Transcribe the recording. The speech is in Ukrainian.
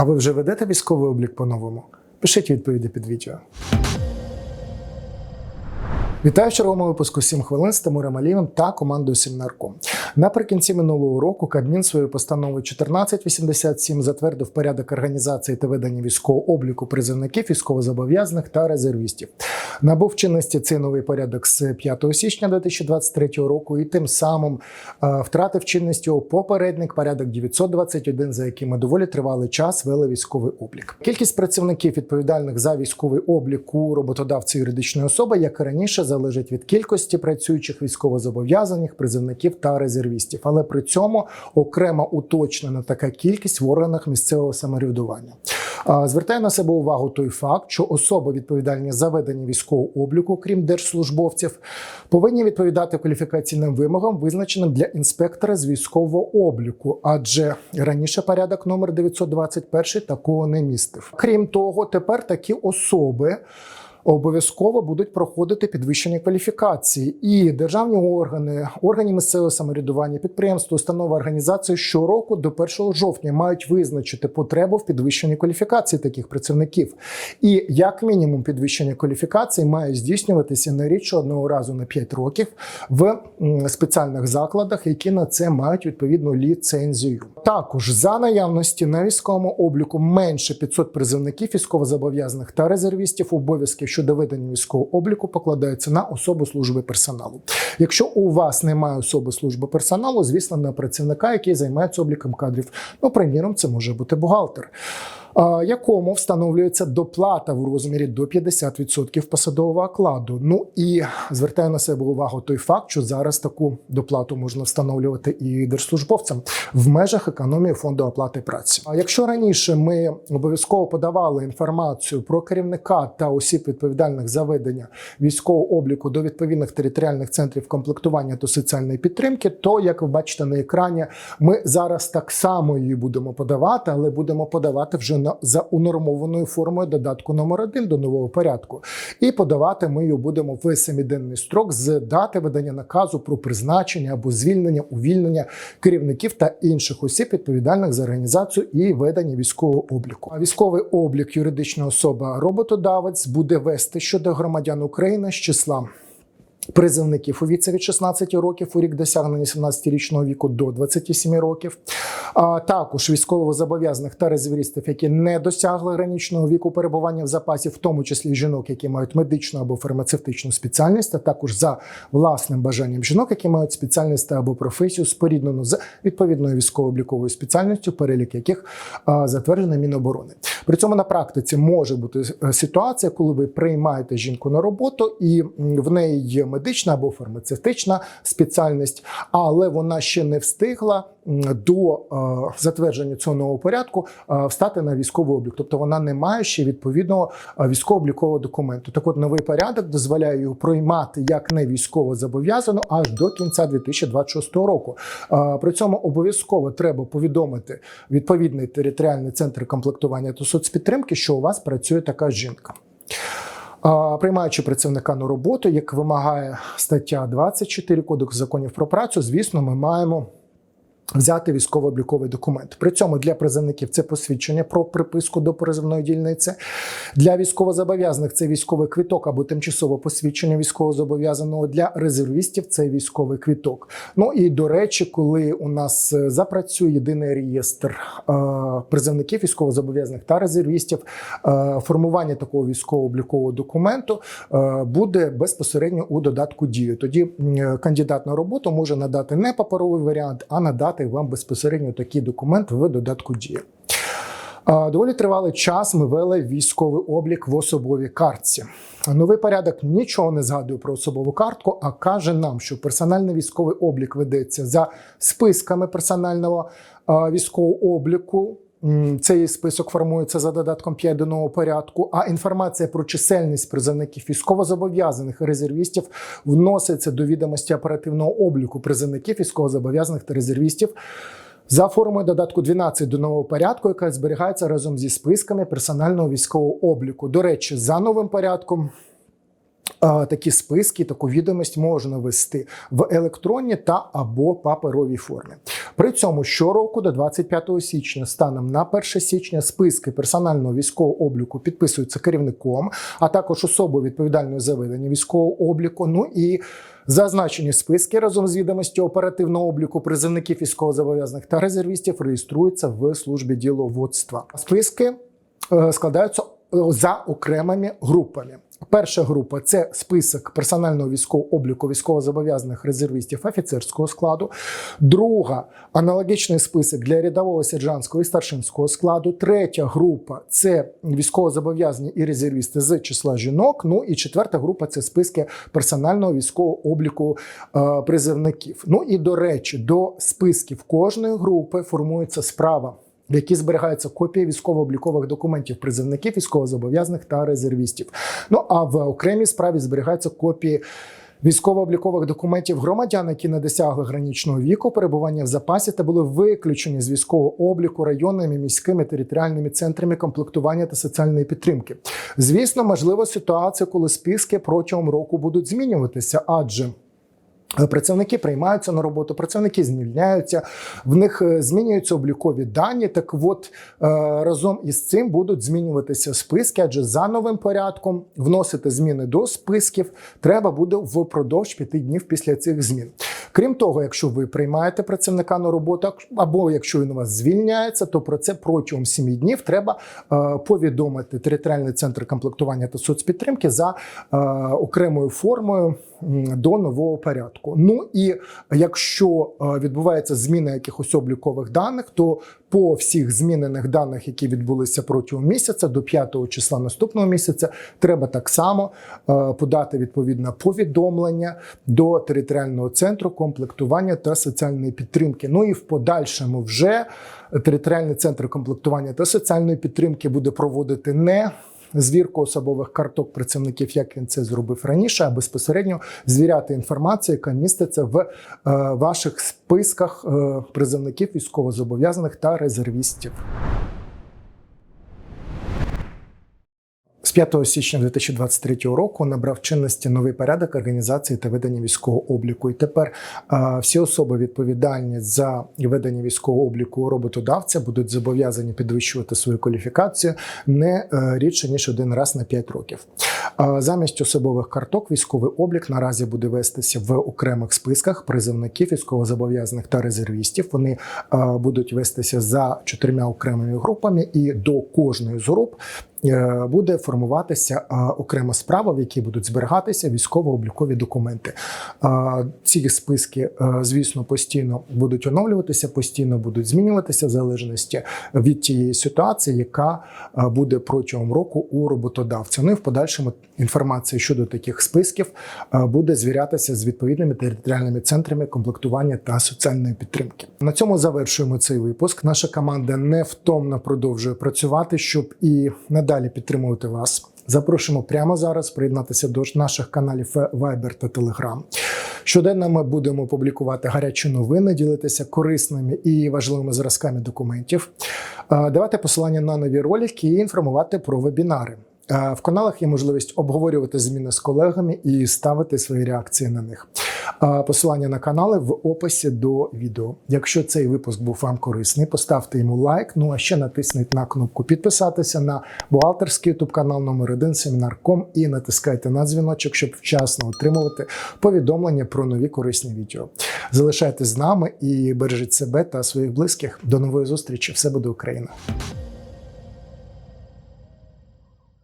А ви вже ведете військовий облік по-новому? Пишіть відповіді під відео. Вітаю в черговому випуску «7 хвилин з Тимуром Алієвим та командою Сімнарком. Наприкінці минулого року Кабмін своєю постановою 1487 затвердив порядок організації та ведення військового обліку призовників, військовозобов'язаних та резервістів. Набув чинності цей новий порядок з 5 січня 2023 року і тим самим е, втратив чинність його попередник порядок 921, за яким ми доволі тривалий час вели військовий облік. Кількість працівників відповідальних за військовий облік у роботодавці юридичної особи, як і раніше, залежить від кількості працюючих військовозобов'язаних, призовників та резервістів, але при цьому окремо уточнена така кількість в органах місцевого самоврядування. Звертає на себе увагу той факт, що особи відповідальні за ведення військового обліку, крім держслужбовців, повинні відповідати кваліфікаційним вимогам, визначеним для інспектора з військового обліку, адже раніше порядок номер 921 такого не містив. Крім того, тепер такі особи. Обов'язково будуть проходити підвищення кваліфікації, і державні органи, органи місцевого самоврядування, підприємства, установи організації щороку до 1 жовтня мають визначити потребу в підвищенні кваліфікації таких працівників. І як мінімум підвищення кваліфікації має здійснюватися не рідше одного разу на 5 років в спеціальних закладах, які на це мають відповідну ліцензію. Також за наявності на військовому обліку менше 500 призовників військовозобов'язаних та резервістів обов'язки щодо ведення військового обліку покладається на особу служби персоналу. Якщо у вас немає особи служби персоналу, звісно, на працівника, який займається обліком кадрів. Ну, приміром, це може бути бухгалтер. Якому встановлюється доплата в розмірі до 50% посадового окладу. Ну і звертаю на себе увагу той факт, що зараз таку доплату можна встановлювати і держслужбовцям в межах економії фонду оплати праці. А якщо раніше ми обов'язково подавали інформацію про керівника та осіб відповідальних за ведення військового обліку до відповідних територіальних центрів комплектування та соціальної підтримки, то як ви бачите на екрані, ми зараз так само її будемо подавати, але будемо подавати вже на за унормованою формою додатку номер 1 до нового порядку. І подавати ми її будемо в семиденний строк з дати видання наказу про призначення або звільнення, увільнення керівників та інших осіб, відповідальних за організацію і ведення військового обліку. А військовий облік юридична особа роботодавець буде вести щодо громадян України з числа. Призовників у віці від 16 років у рік досягнення 17-річного віку до 27 років, а також військовозобов'язаних та резервістів, які не досягли граничного віку перебування в запасі, в тому числі жінок, які мають медичну або фармацевтичну спеціальність, а також за власним бажанням жінок, які мають спеціальність або професію, споріднену з відповідною військово-обліковою спеціальністю, перелік яких затверджений Міноборони. При цьому на практиці може бути е, ситуація, коли ви приймаєте жінку на роботу, і в неї є медична або фармацевтична спеціальність, але вона ще не встигла до е, затвердження цього нового порядку е, встати на військовий облік. Тобто вона не має ще відповідного е, військово-облікового документу. Так от новий порядок дозволяє його приймати як не військово зобов'язану аж до кінця 2026 року. При цьому обов'язково треба повідомити відповідний територіальний центр комплектування та соцпідтримки, що у вас працює така жінка. Приймаючи працівника на роботу, як вимагає стаття 24 Кодексу законів про працю, звісно, ми маємо. Взяти військово-обліковий документ. При цьому для призовників це посвідчення про приписку до призовної дільниці. Для військовозобов'язаних це військовий квіток або тимчасове посвідчення військовозобов'язаного. Для резервістів це військовий квіток. Ну і до речі, коли у нас е, запрацює єдиний реєстр е, призовників військовозобов'язаних та резервістів, е, формування такого військово-облікового документу буде безпосередньо у додатку дію. Тоді кандидат на роботу може надати не паперовий варіант, а надати вам безпосередньо такий документ в додатку дія. Доволі тривалий час ми вели військовий облік в особовій картці. Новий порядок нічого не згадує про особову картку, а каже нам, що персональний військовий облік ведеться за списками персонального військового обліку. Цей список формується за додатком 5 до нового порядку. А інформація про чисельність призовників військовозобов'язаних і резервістів вноситься до відомості оперативного обліку призовників військовозобов'язаних та резервістів за формою додатку 12 до нового порядку, яка зберігається разом зі списками персонального військового обліку. До речі, за новим порядком. Такі списки, таку відомість можна вести в електронній та або паперовій формі. При цьому щороку до 25 січня, станом на 1 січня, списки персонального військового обліку підписуються керівником, а також особою відповідальною за ведення військового обліку. Ну і Зазначені списки разом з відомістю оперативного обліку призовників військовозобов'язаних та резервістів реєструються в службі діловодства. Списки е, складаються е, за окремими групами. Перша група це список персонального військового обліку військовозобов'язаних резервістів офіцерського складу. Друга аналогічний список для рядового сержантського і старшинського складу. Третя група це військовозобов'язані і резервісти з числа жінок. Ну і четверта група це списки персонального військового обліку е, призовників. Ну і до речі, до списків кожної групи формується справа в якій зберігаються копії військово-облікових документів призовників, військовозобов'язаних та резервістів. Ну а в окремій справі зберігаються копії. Військово-облікових документів громадян, які не досягли граничного віку, перебування в запасі та були виключені з військового обліку районними міськими територіальними центрами комплектування та соціальної підтримки. Звісно, можлива ситуація, коли списки протягом року будуть змінюватися, адже Працівники приймаються на роботу, працівники звільняються, в них е, змінюються облікові дані. Так от е, разом із цим будуть змінюватися списки, адже за новим порядком вносити зміни до списків треба буде впродовж п'яти днів після цих змін. Крім того, якщо ви приймаєте працівника на роботу, або якщо він у вас звільняється, то про це протягом 7 днів треба е, повідомити територіальний центр комплектування та соцпідтримки за окремою формою до нового порядку. Ну і якщо е, відбувається зміна якихось облікових даних, то по всіх змінених даних, які відбулися протягом місяця, до 5 числа наступного місяця, треба так само е, подати відповідне повідомлення до територіального центру комплектування та соціальної підтримки. Ну і в подальшому вже територіальний центр комплектування та соціальної підтримки буде проводити не звірку особових карток працівників, як він це зробив раніше, а безпосередньо звіряти інформацію, яка міститься в е, ваших списках е, призовників військовозобов'язаних та резервістів. З 5 січня 2023 року набрав чинності новий порядок організації та ведення військового обліку. І тепер всі особи відповідальні за ведення військового обліку роботодавця будуть зобов'язані підвищувати свою кваліфікацію не е, рідше ніж один раз на 5 років. Замість особових карток військовий облік наразі буде вестися в окремих списках призовників військовозобов'язаних та резервістів. Вони будуть вестися за чотирма окремими групами, і до кожної з груп буде формуватися е, окрема справа, в якій будуть зберігатися військово-облікові документи. Е, ці списки, звісно, постійно будуть оновлюватися, постійно будуть змінюватися в залежності від тієї ситуації, яка буде протягом року у роботодавця. Ну і в подальшому інформація щодо таких списків буде звірятися з відповідними територіальними центрами комплектування та соціальної підтримки. На цьому завершуємо цей випуск. Наша команда невтомно продовжує працювати, щоб і надалі далі підтримувати вас. Запрошуємо прямо зараз приєднатися до наших каналів Viber та Telegram. Щоденно ми будемо публікувати гарячі новини, ділитися корисними і важливими зразками документів, давати посилання на нові ролики і інформувати про вебінари. В каналах є можливість обговорювати зміни з колегами і ставити свої реакції на них. Посилання на канали в описі до відео. Якщо цей випуск був вам корисний, поставте йому лайк. Ну а ще натисніть на кнопку підписатися на бухгалтерський ютуб канал номер 1 семінар.ком і натискайте на дзвіночок, щоб вчасно отримувати повідомлення про нові корисні відео. Залишайтесь з нами і бережіть себе та своїх близьких. До нової зустрічі! Все буде Україна!